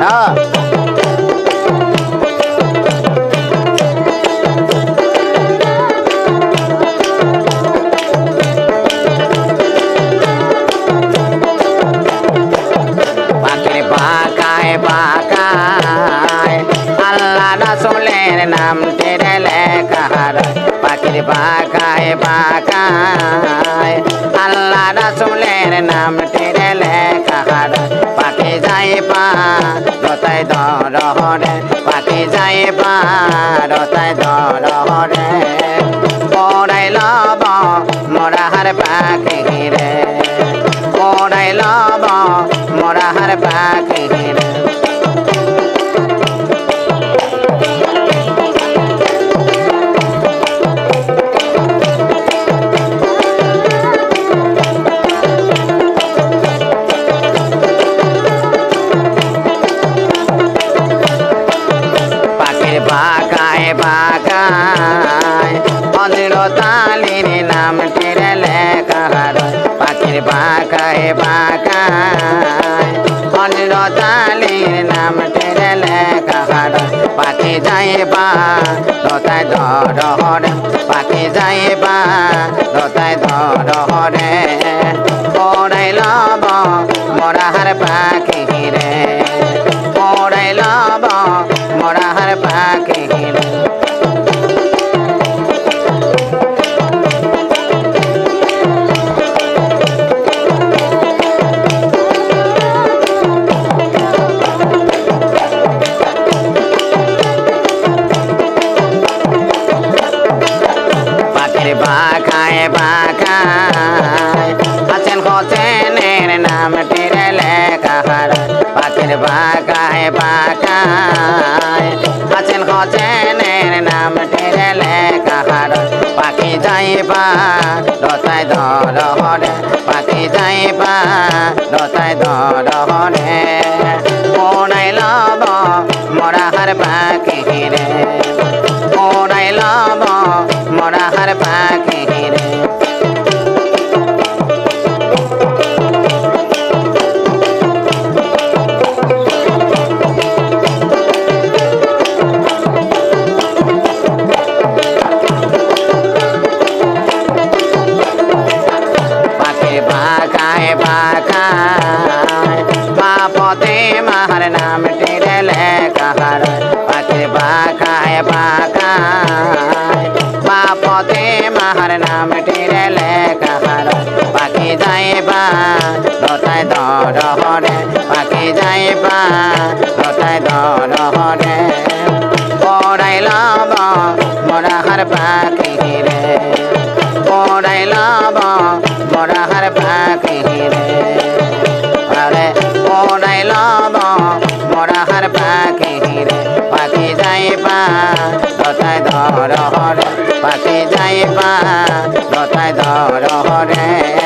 হ্যাঁ পাখির পাকায় পাকায় আল্লাহ রসুলের নাম টেরে লেখা পাখির পাকায় পাকায় আল্লাহ রসুলের নাম রতায় দরহরে পাখি যায় পা রতায় দরহরে। পড়াই লব মরাহার পাখি রে। পড়াই লব মরাহার পাখি পাকায় তালির নাম টেরে লেখা পাখি যায় বা লতায় ধর পাখি যায় বা লতায় ধর পড়াই লব মরাহার পাখি রে। পড়াই লব মরাহার পাখি রে। বাঁকায় বাঁকায় আছেন হোসেনের নাম টেরে লেখা পাখির বাঁকায় বাঁকায় আছেন হোসেনের নাম টেরে লেখা পাখি যাইবা লতায় ধর হরে। পাখি যাইবা লতায় ধর হরে। কোনাই বাঁকায় বাঁকায় বাপতে মাহার নাম টেরে লেখার পাখির বাঁকায় বাঁকায় বাপতে মাহার নাম টেরে লেখার পাখি যাইবা লতায় দর পাখি যাইবা লতায় দর হরে লব মরাহার পাখি তাহার পাখি রে পাখি যাই লতায় ধর হরে পাখি যাই লতায় ধর হরে।